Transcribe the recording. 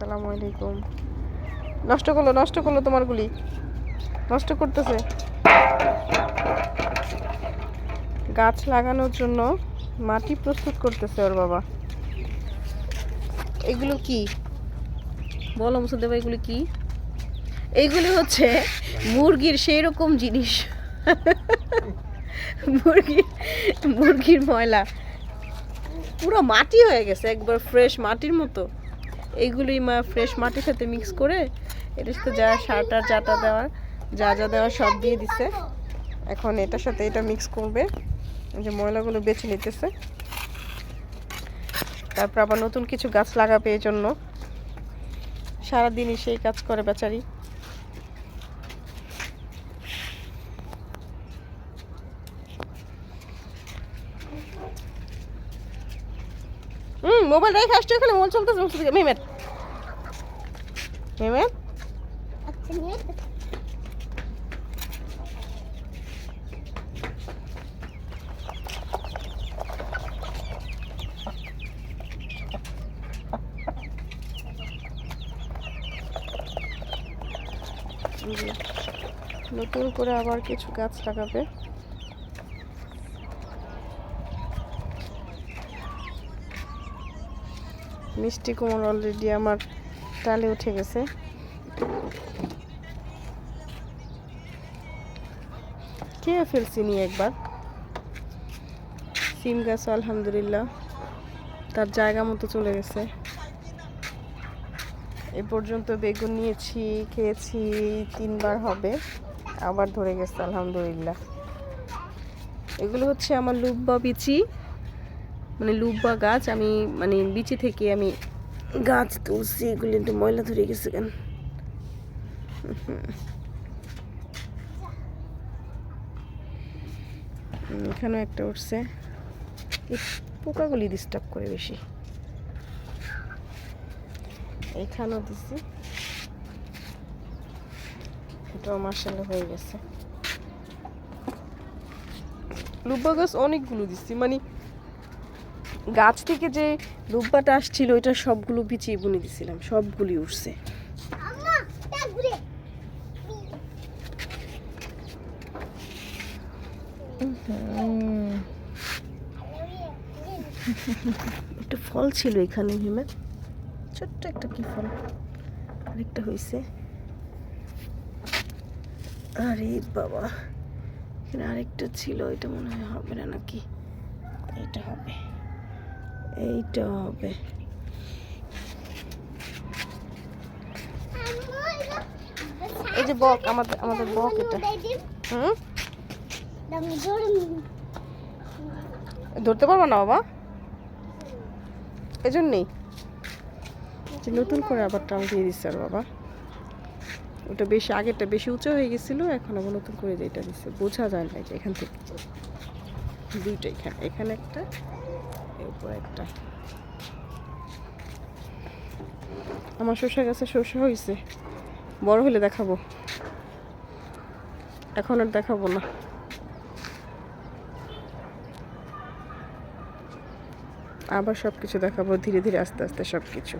আসসালামু আলাইকুম। নষ্ট করল নষ্ট করল তোমার গুলি। নষ্ট করতেছে। গাছ লাগানোর জন্য মাটি প্রস্তুত করতেছে ওর বাবা। এগুলো কি? বলো মুসুদেবা এগুলো কি? এইগুলি হচ্ছে মুরগির সেই রকম জিনিস। মুরগির মুরগির ময়লা। পুরো মাটি হয়ে গেছে, একবার ফ্রেশ মাটির মতো। এইগুলি মা ফ্রেশ মাটির সাথে মিক্স করে, এটার সাথে যা সারটার চাটা দেওয়া, যা যা দেওয়া সব দিয়ে দিছে। এখন এটার সাথে এটা মিক্স করবে যে ময়লাগুলো বেছে নিতেছে। তারপর আবার নতুন কিছু গাছ লাগাবে এই জন্য। সারাদিনই সেই কাজ করে বেচারি। মোবাইল রেখে আসছো এখানে মোবাইল চলতেছে মেমের আচ্ছা নতুন করে আবার কিছু গাছ লাগাবে। মিষ্টি কুমড় অলরেডি আমার টালে উঠে গেছে। খেয়ে ফেলছি নিয়ে একবার? সিম গাছ, আলহামদুলিল্লাহ। তার জায়গা মতো চলে গেছে। এ পর্যন্ত বেগুন নিয়েছি, খেয়েছি, তিনবার হবে। আবার ধরে গেছে, আলহামদুলিল্লাহ। এগুলো হচ্ছে আমার লুব্বা বিচি। মানে লুব্বা গাছ, আমি মানে বিচি থেকে আমি গাছ তুলছি, এগুলো একটু ময়লা ধরে গেছে কেন? এখানেও একটা উঠছে। পোকাগুলি ডিস্টার্ব করে বেশি। এখানেও দিছি। এটাও মার্শাল্লাহ হয়ে গেছে। লুব্বা গাছ অনেকগুলো দিচ্ছি মানে গাছ থেকে যে লুব্বাটা আসছিল ওইটা সবগুলো বিছিয়ে বুনে দিছিলাম সবগুলি উঠছে একটা ফল ছিল এখানে হিমে। ছোট্ট একটা কি ফল? আরেকটা হয়েছে আরে বাবা এখানে আরেকটা ছিল এটা মনে হয় হবে না নাকি? এটা হবে। এইটা হবে। এই যে বক আমাদের আমাদের বক এটা। হুম? ধরতে পারব না বাবা? এজন্যই। যে নতুন করে আবার টাল দিয়ে দিচ্ছে আর বাবা। ওটা বেশি আগেরটা বেশি উঁচু হয়ে গেছিল এখন আবার নতুন করে যেটা দিচ্ছে বোঝা যায় না যে এখান থেকে। দুইটা এখানে। এখানে একটা আমার শসা গাছে শসা হয়েছে বড় হলে দেখাবো। এখন আর দেখাবো না। আবার সব কিছু দেখাবো, ধীরে ধীরে আস্তে আস্তে সব কিছু